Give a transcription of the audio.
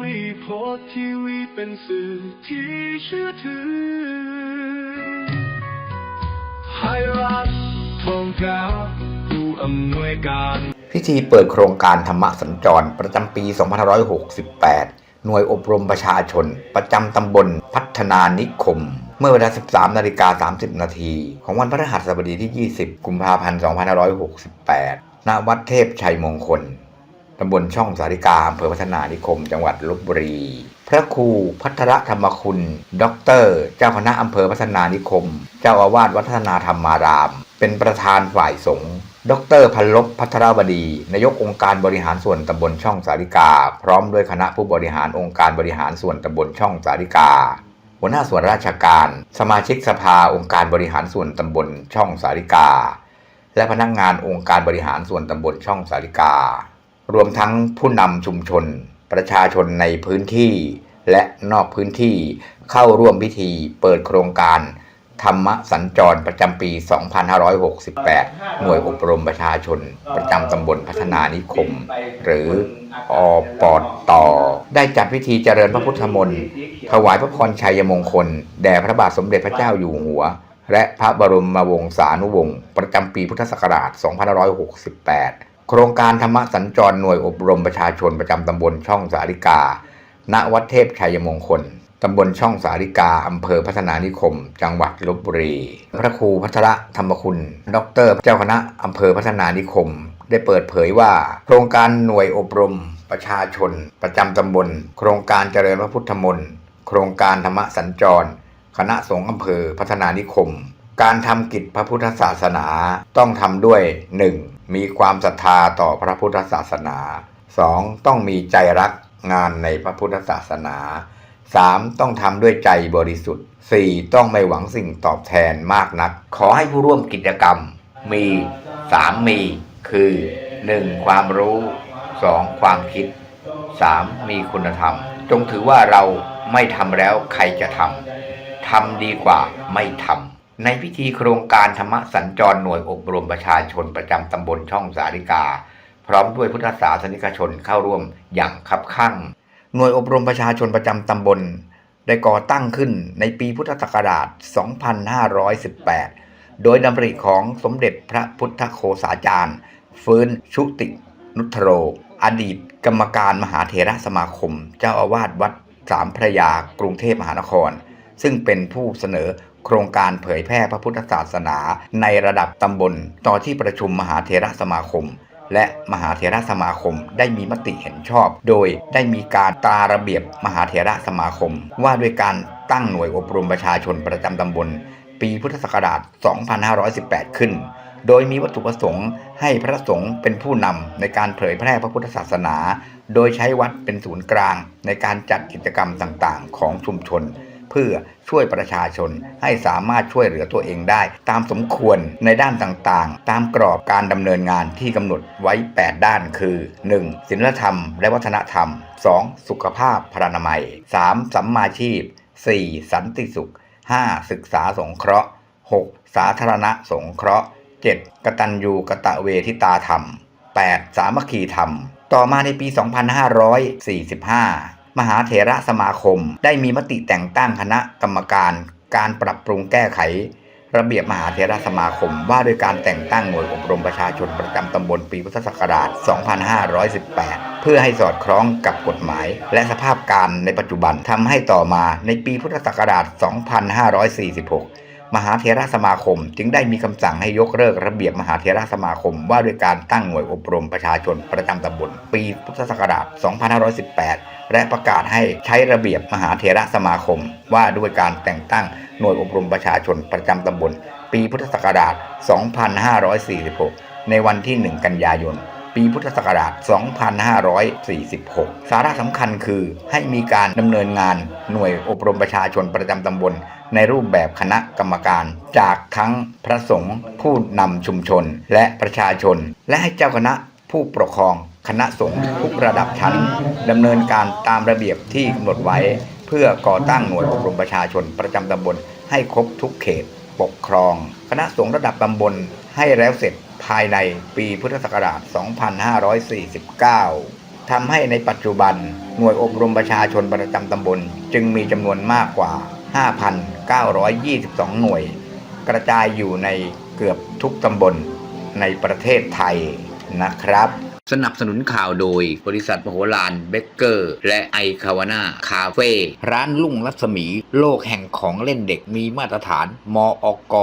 วิโพสทีวีเป็นสื่อที่เชื่อถือไทยรัฐทองกาผู้อำนวยการ พิธีเปิดโครงการธรรมสัญจรประจำปี 2568 หน่วยอบรมประชาชน ประจำตำบลพัฒนานิคม เมื่อเวลา 13 นาฬิกา 30 นาทีของวันพฤหัสบดีที่ 20 กุมภาพันธ์ 2568 ณ วัดเทพชัยมงคล ตำบลช่องสาริกาอำเภอพัฒนานิคม จังหวัดลบบุรี พระครูพัทรธรรมคุณด็อกเตอร์ เจ้าคณะอำเภอพัฒนานิคม เจ้าอาวาสวัฒนาธรรมาราม เป็นประธานฝ่ายสงฆ์ดรพันลบพัทรบดี นายกองค์การบริหารส่วนตำบลช่องสาริกา พร้อมด้วยคณะผู้บริหารองค์การบริหารส่วนตำบลช่องสาริกา หัวหน้าส่วนราชการ สมาชิกสภาองค์การบริหารส่วนตำบลช่องสาริกา และพนักงานองค์การบริหารส่วนตำบลช่องสาริกา รวมทั้งผู้นำชุมชน ประชาชนในพื้นที่ และนอกพื้นที่เข้าร่วมพิธีเปิดโครงการ ธรรมสัญจรประจำปี 2568 หน่วยอบรมประชาชน ประจำตำบลพัฒนานิคม หรืออปอตอได้จัดพิธีเจริญพระพุทธมนต์ ถวายพระพรชัยมงคล แด่พระบาทสมเด็จพระเจ้าอยู่หัว และพระบรมวงศานุวงศ์ประจำปีพุทธศักราช 2568 โครงการธรรมสัญจรหน่วยอบรมประชาชนประจำตำบลช่องสาริกา ณ วัดเทพชัยมงคล ตำบลช่องสาริกา อำเภอพัฒนานิคม จังหวัดลบบุรี พระครูพัทระธรรมคุณ ดร เจ้าคณะอำเภอพัฒนานิคม ได้เปิดเผยว่า โครงการหน่วยอบรมประชาชน ประจำตำบล โครงการเจริญพระพุทธมนต์ โครงการธรรมสัญจร คณะสงฆ์อำเภอพัฒนานิคม การทำกิจพระพุทธศาสนาต้องทำด้วย 1. มีความศรัทธาต่อพระพุทธศาสนา 2. ต้องมีใจรักงานในพระพุทธศาสนา 3. ต้องทำด้วยใจบริสุทธิ์ 4. ต้องไม่หวังสิ่งตอบแทนมากนัก ขอให้ผู้ร่วมกิจกรรม มี 3 มี คือ 1. ความรู้ 2. ความคิด 3. มีคุณธรรม จงถือว่าเราไม่ทำแล้วใครจะทำทำดีกว่าไม่ทำ ในพิธีโครงการธรรมสัญจรหน่วยอบรมประชาชนประจำตำบลช่องสาริกา พร้อมด้วยพุทธศาสนิกชนเข้าร่วมอย่างคับคั่ง หน่วยอบรมประชาชนประจำตำบล ได้ก่อตั้งขึ้นในปีพุทธศักราช 2518 โดยดำริของสมเด็จพระพุทธโฆษาจารย์ ฟื้นชุติ นุทโร อดีตกรรมการมหาเถระสมาคม เจ้าอาวาสวัดสามพระยากรุงเทพมหานคร ซึ่งเป็นผู้เสนอ โครงการเผยแพร่พระพุทธศาสนา ในระดับตำบล ต่อที่ประชุมมหาเถระสมาคม และมหาเถระสมาคมได้มีมติเห็นชอบ โดยได้มีการตราระเบียบมหาเถระสมาคม ว่าด้วยการตั้งหน่วยอบรมประชาชนประจำตำบล ปีพุทธศักราช 2518 ขึ้นโดยมีวัตถุประสงค์ให้พระสงฆ์เป็นผู้นำในการเผยแพร่พระพุทธศาสนา โดยใช้วัดเป็นศูนย์กลางในการจัดกิจกรรมต่างๆ ของชุมชน เพื่อช่วยประชาชนให้สามารถช่วยเหลือตัวเองได้ ตามสมควรในด้านต่างๆ ตามกรอบการดำเนินงานที่กำหนดไว้ 8 ด้านคือ 1. ศีลธรรมและวัฒนธรรม 2. สุขภาพพรรณนามัย 3. สัมมาชีพ 4. สันติสุข 5. ศึกษาสงเคราะห์ 6. สาธารณสงเคราะห์ 7. กตัญญูกะตะเวทิตาธรรม 8. สามัคคีธรรม ต่อมาในปี 2545 มหาเถระสมาคม ได้มีมติแต่งตั้งคณะกรรมการ การปรับปรุงแก้ไข ระเบียบมหาเถระสมาคม ว่าด้วยการแต่งตั้งหน่วยอบรมประชาชนประจำตำบลปีพุทธศักราช 2518 เพื่อให้สอดคล้องกับกฎหมาย และสภาพการในปัจจุบันทำให้ต่อมาในปีพุทธศักราช 2546 มหาเถระสมาคม จึงได้มีคำสั่งให้ยกเลิกระเบียบมหาเถระสมาคม ว่าด้วยการตั้งหน่วยอบรมประชาชนประจำตำบลปีพุทธศักราช 2518 และประกาศให้ใช้ระเบียบมหาเถระสมาคม ว่าด้วยการแต่งตั้งหน่วยอบรมประชาชนประจำตำบลปีพุทธศักราช 2546 ในวันที่ 1 กันยายน ปีพุทธศักราช 2546 สาระสำคัญคือให้มีการดำเนินงานหน่วยอบรมประชาชนประจำตำบล ในรูปแบบคณะกรรมการ จากทั้งพระสงฆ์ผู้นำชุมชนและประชาชน และให้เจ้าคณะผู้ปกครองคณะสงฆ์ทุกระดับชั้นดำเนินการตามระเบียบที่กำหนดไว้ เพื่อก่อตั้งหน่วยอบรมประชาชนประจำตำบลให้ครบทุกเขต ปกครอง คณะสงฆ์ระดับตำบลให้แล้วเสร็จ ภายในปีพุทธศักราช 2549 ทำให้ในปัจจุบันหน่วยอบรมประชาชนประจำตำบล จึงมีจำนวนมากกว่า 5,922 หน่วย กระจายอยู่ในเกือบทุกตำบลในประเทศไทยนะครับ สนับสนุนข่าวโดยบริษัทมโหฬารเบเกอร์ และไอคาวาน่าคาเฟ่ร้านลุ่งรัศมี โลกแห่งของเล่นเด็กมีมาตรฐาน มอก